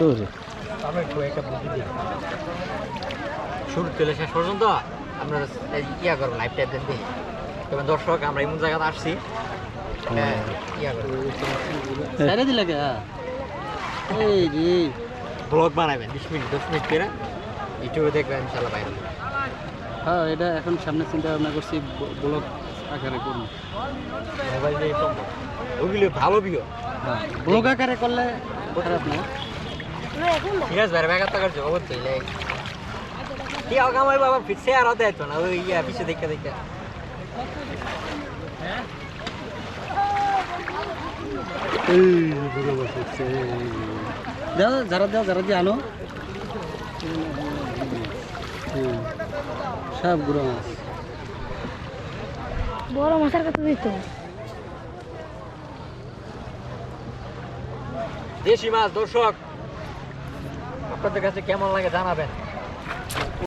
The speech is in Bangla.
তোরে আমরা একটু একটা বুদ্ধি দিই শুরু থেকে শেষ পর্যন্ত আমরা এই ইয়া করব লাইভ টাইপ দেন দেখি। তবে দর্শক আমরা এমন জায়গাতে আসছি। হ্যাঁ, ইয়া করব ছেড়ে দিলে কে? এই রে। ব্লগ বানাবেন বিশ মিনিট দশ মিনিট করে ইউটিউবে দেখবেন ইনশাল্লাহ বাইরে হ্যাঁ এটা এখন সামনে চিন্তা ভাবনা করছি ব্লগ আকারে করুন মোবাইল দিয়ে ওগুলো ভালো ভিও হ্যাঁ ব্লগ আকারে করলে খারাপ না। ঠিক আছে চলে কি বাবা আর না ওই ইয়া পিছিয়ে দেখে দেখে। এই দাও যারা দাও যারা দিয়ে হুম, সব গুঁড়ো মাছ। বড় মশার কাছে দিত। দেশি মাছ দর্শক। আপনাদের কাছে কেমন লাগে জানাবেন।